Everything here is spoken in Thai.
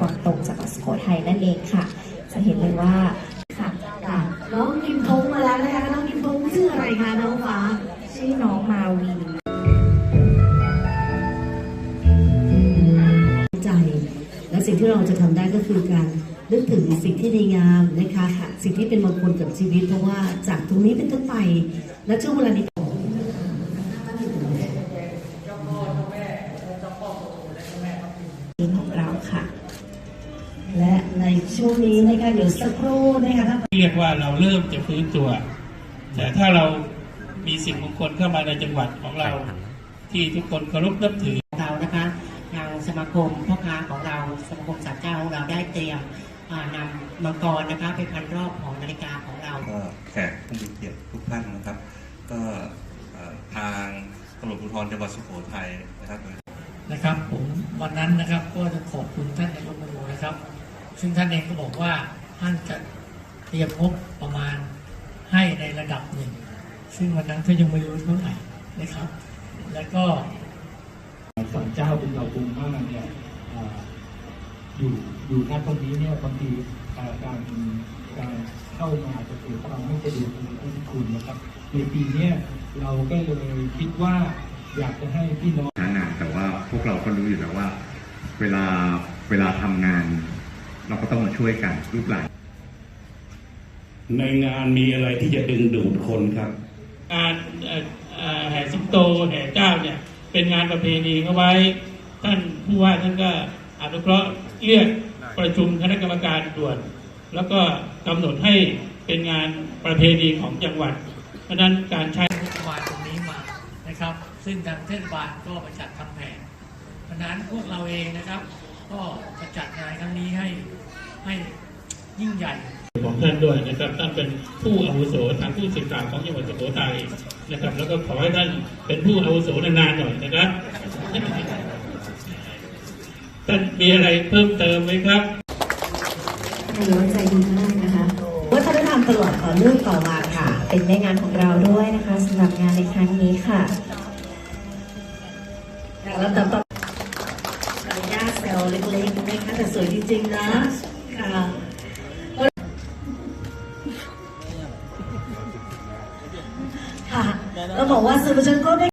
กวางตงจังหวัดสุโขทัยนั่นเองค่ะ จะเห็นเลยว่าค่ะค่ะน้องกิมทงมาแล้วนะคะน้องกิมทงชื่ออะไรคะน้องฟ้าชื่อน้องมาวีใจและสิ่งที่เราจะทำได้ก็คือการนึกถึงสิ่งที่ดีงามนะคะสิ่งที่เป็นมงคลกับชีวิตเพราะว่าจากตรงนี้เป็นต้นไป และช่วงเวลานี้ และในช่วงนี้นะคะเดี๋ยวสักครู่นะคะท่านเรียกว่าเราเริ่มจะฟื้นตัว แต่ถ้าเรามีสิ่งมงคลเข้ามาในจังหวัดของเรา ที่ทุกคนเคารพนับถือเรานะคะทางสมาคมพ่อค้าของเราสมาคมสัตว์เจ้าของเราได้เตรียมอ่านำมังกรนะคะไปพันรอบของนาฬิกาของเราก็แขกผู้มีเกียรติทุกท่านนะครับ ก็เอ่อทางตำรวจภูธรจังหวัดสุโขทัยนะครับโดยนะครับผมวันนั้นนะครับก็จะขอบคุณท่าน ซึ่งท่านเองก็บอกว่าท่านจะเตรียมงบประมาณให้ในระดับหนึ่ง ซึ่งวันนั้นก็ยังไม่รู้เท่าไหร่นะครับ แล้วก็สันเจ้าเป็นเราบุญมากเนี่ยอ่าอยู่อยู่ณตรงนี้เนี่ยบางทีอ่าการการเข้ามาจะเกิดความไม่สะดวกในที่คุณนะครับในปีเนี้ยเราก็เลยคิดว่าอยากจะให้พี่น้องหางานแต่ว่าพวกเราก็รู้อยู่แล้วว่า เวลาเวลาทำงาน เราก็ต้องมาช่วยกันลูกหลานในงานมีอะไรที่จะดึงดูดคนครับงานเอ่อเอ่อแห่สิงโตแห่เจ้าเนี่ยเป็นงานประเพณีเข้าไว้ ท่านผู้ว่าท่านก็อนุเคราะห์เรียกประชุมคณะกรรมการด่วน แล้วก็กำหนดให้เป็นงานประเพณีของจังหวัด เพราะฉะนั้นการใช้งบประมาณตรงนี้มานะครับ ซึ่งทางเทศบาลก็ไปจัดทำแผนเพราะฉะนั้นพวกเราเองนะครับ ก็จะจัดงานครั้งนี้ให้ ให้ยิ่งใหญ่ของท่านด้วยนะครับท่านเป็นผู้อาวุโสทางผู้สื่อข่าวของจังหวัดสุโขทัยนะครับ แล้วก็ขอให้ท่านเป็นผู้อาวุโสนานๆหน่อยนะครับท่านมีอะไรเพิ่มเติมไหมครับให้น้องใจดีมากนะคะวัฒนธรรมตลอดต่อเนื่องต่อมาค่ะ เป็นแม่งานของเราด้วยนะคะสำหรับงานในครั้งนี้ค่ะแล้วต่อต่อหญ้าแซวเล็กๆนะคะแต่สวยจริงๆนะ ค่ะค่ะเราบอกว่าสื่อมวลชนก็ได้